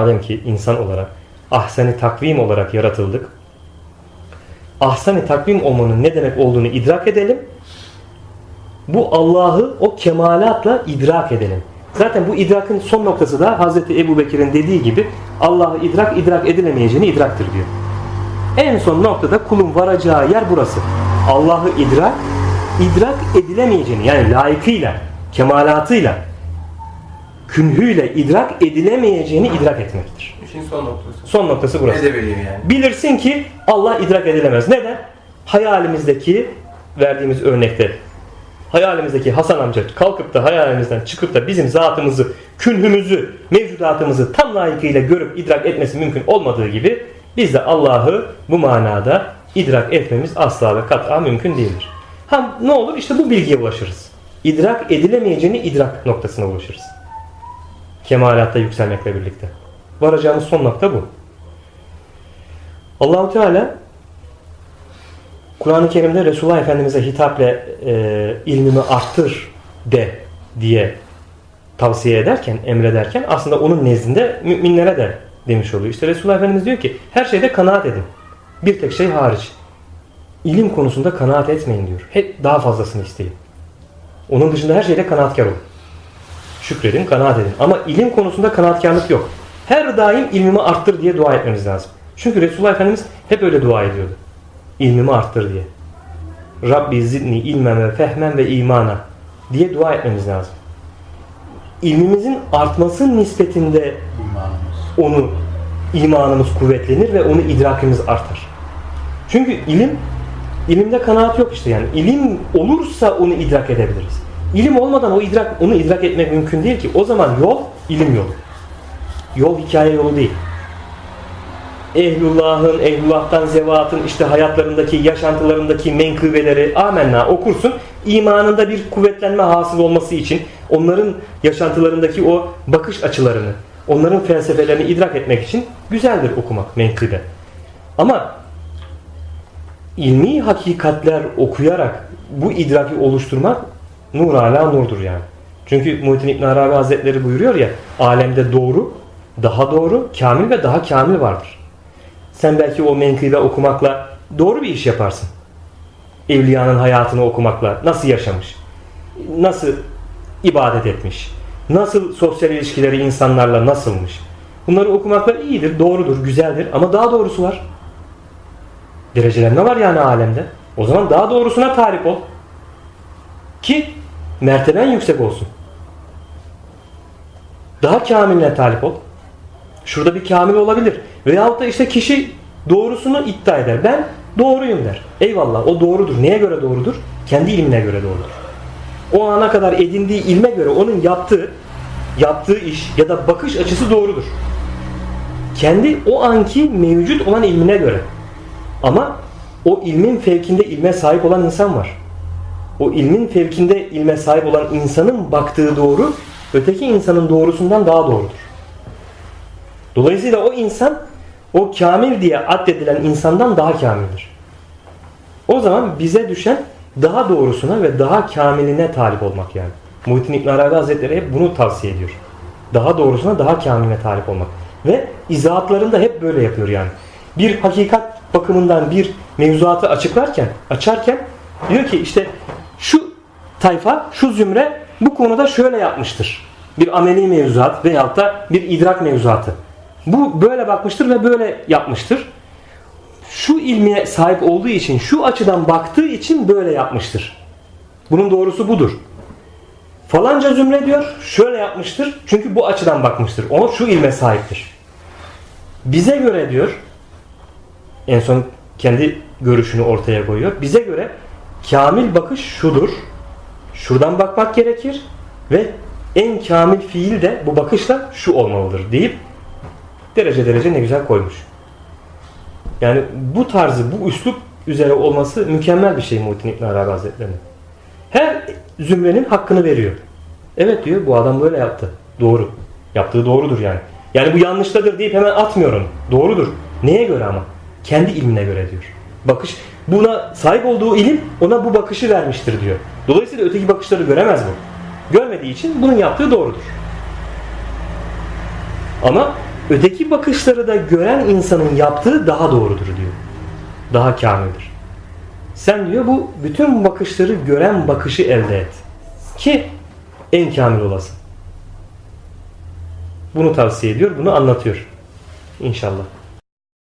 Madem ki insan olarak ahseni takvim olarak yaratıldık. Ahseni takvim olmanın ne demek olduğunu idrak edelim. Bu Allah'ı o kemalatla idrak edelim. Zaten bu idrakın son noktası da Hazreti Ebu Bekir'in dediği gibi Allah'ı idrak idrak edilemeyeceğini idraktır diyor. En son noktada kulun varacağı yer burası. Allah'ı idrak, idrak edilemeyeceğini yani layıkıyla, kemalatıyla, künhüyle idrak edilemeyeceğini idrak etmektir. İşin son noktası. Son noktası burası. Ne de bileyim yani. Bilirsin ki Allah idrak edilemez. Neden? Hayalimizdeki verdiğimiz örnekte hayalimizdeki Hasan amca kalkıp da hayalimizden çıkıp da bizim zatımızı, künhümüzü, mevcudatımızı tam layıkıyla görüp idrak etmesi mümkün olmadığı gibi biz de Allah'ı bu manada idrak etmemiz asla ve kat'a mümkün değildir. Ha ne olur? İşte bu bilgiye ulaşırız. İdrak edilemeyeceğini idrak noktasına ulaşırız. Kemalatta yükselmekle birlikte. Varacağımız son nokta bu. Allahu Teala Kur'an-ı Kerim'de Resulullah Efendimiz'e hitapla e, ilmimi arttır de diye tavsiye ederken, emrederken aslında onun nezdinde müminlere de demiş oluyor. İşte Resulullah Efendimiz diyor ki her şeyde kanaat edin. Bir tek şey hariç. İlim konusunda kanaat etmeyin diyor. Hep daha fazlasını isteyin. Onun dışında her şeyde kanaatkar olun. Şükredin, kanaat edin. Ama ilim konusunda kanaatkarlık yok. Her daim ilmimi arttır diye dua etmemiz lazım. Çünkü Resulullah Efendimiz hep öyle dua ediyordu. İlmimi arttır diye. Rabbi zidni ilmen ve fehmen ve imana diye dua etmemiz lazım. İlmimizin artması nispetinde onu imanımız kuvvetlenir ve onu idrakimiz artar. Çünkü ilim ilimde kanaat yok işte yani. İlim olursa onu idrak edebiliriz. İlim olmadan o idrak onu idrak etmek mümkün değil ki. O zaman yol ilim yolu. Yol hikaye yolu değil. Ehlullah'ın, ehlullah'tan zevatın işte hayatlarındaki, yaşantılarındaki menkıbeleri amenna okursun. İmanında bir kuvvetlenme hasıl olması için onların yaşantılarındaki o bakış açılarını, onların felsefelerini idrak etmek için güzeldir okumak menkıbe. Ama ilmi hakikatler okuyarak bu idraki oluşturmak nur ala nurdur yani. Çünkü Muhittin İbn Arabi Hazretleri buyuruyor ya alemde doğru, daha doğru, kamil ve daha kamil vardır. Sen belki o menkıbe okumakla doğru bir iş yaparsın. Evliyanın hayatını okumakla nasıl yaşamış, nasıl ibadet etmiş, nasıl sosyal ilişkileri insanlarla nasılmış. Bunları okumakla iyidir, doğrudur, güzeldir ama daha doğrusu var. Derecelenme var yani alemde. O zaman daha doğrusuna talip ol. Ki merteben yüksek olsun. Daha kamiline talip ol. Şurada bir kamil olabilir. Veyahut da işte kişi doğrusunu iddia eder. Ben doğruyum der. Eyvallah o doğrudur. Neye göre doğrudur? Kendi ilmine göre doğrudur. O ana kadar edindiği ilme göre onun yaptığı yaptığı iş ya da bakış açısı doğrudur. Kendi o anki mevcut olan ilmine göre. Ama o ilmin fevkinde ilme sahip olan insan var. O ilmin fevkinde ilme sahip olan insanın baktığı doğru öteki insanın doğrusundan daha doğrudur. Dolayısıyla o insan o kamil diye addedilen insandan daha kamildir. O zaman bize düşen daha doğrusuna ve daha kamiline talip olmak yani. Muhittin İbn Arabi Hazretleri hep bunu tavsiye ediyor. Daha doğrusuna daha kamiline talip olmak. Ve izahatlarında hep böyle yapıyor yani. Bir hakikat bakımından bir mevzuatı açıklarken, açarken diyor ki işte şu tayfa, şu zümre bu konuda şöyle yapmıştır. Bir ameli mevzuat veyahut da bir idrak mevzuatı. Bu böyle bakmıştır ve böyle yapmıştır. Şu ilmiye sahip olduğu için, şu açıdan baktığı için böyle yapmıştır. Bunun doğrusu budur. Falanca zümre diyor, şöyle yapmıştır. Çünkü bu açıdan bakmıştır. O şu ilme sahiptir. Bize göre diyor, en son kendi görüşünü ortaya koyuyor. Bize göre kamil bakış şudur. Şuradan bakmak gerekir ve en kamil fiil de bu bakışla şu olmalıdır deyip derece derece ne güzel koymuş. Yani bu tarzı, bu üslup üzere olması mükemmel bir şey Muhittin İbn Arabi Hazretleri'nin. Her zümrenin hakkını veriyor. Evet diyor bu adam böyle yaptı. Doğru. Yaptığı doğrudur yani. Yani bu yanlıştadır deyip hemen atmıyor onu. Doğrudur. Neye göre ama? Kendi ilmine göre diyor. Bakış buna sahip olduğu ilim ona bu bakışı vermiştir diyor. Dolayısıyla öteki bakışları göremez bu. Görmediği için bunun yaptığı doğrudur. Ama öteki bakışları da gören insanın yaptığı daha doğrudur diyor. Daha kamildir. Sen diyor bu bütün bakışları gören bakışı elde et. Ki en kamil olasın. Bunu tavsiye ediyor, bunu anlatıyor. İnşallah.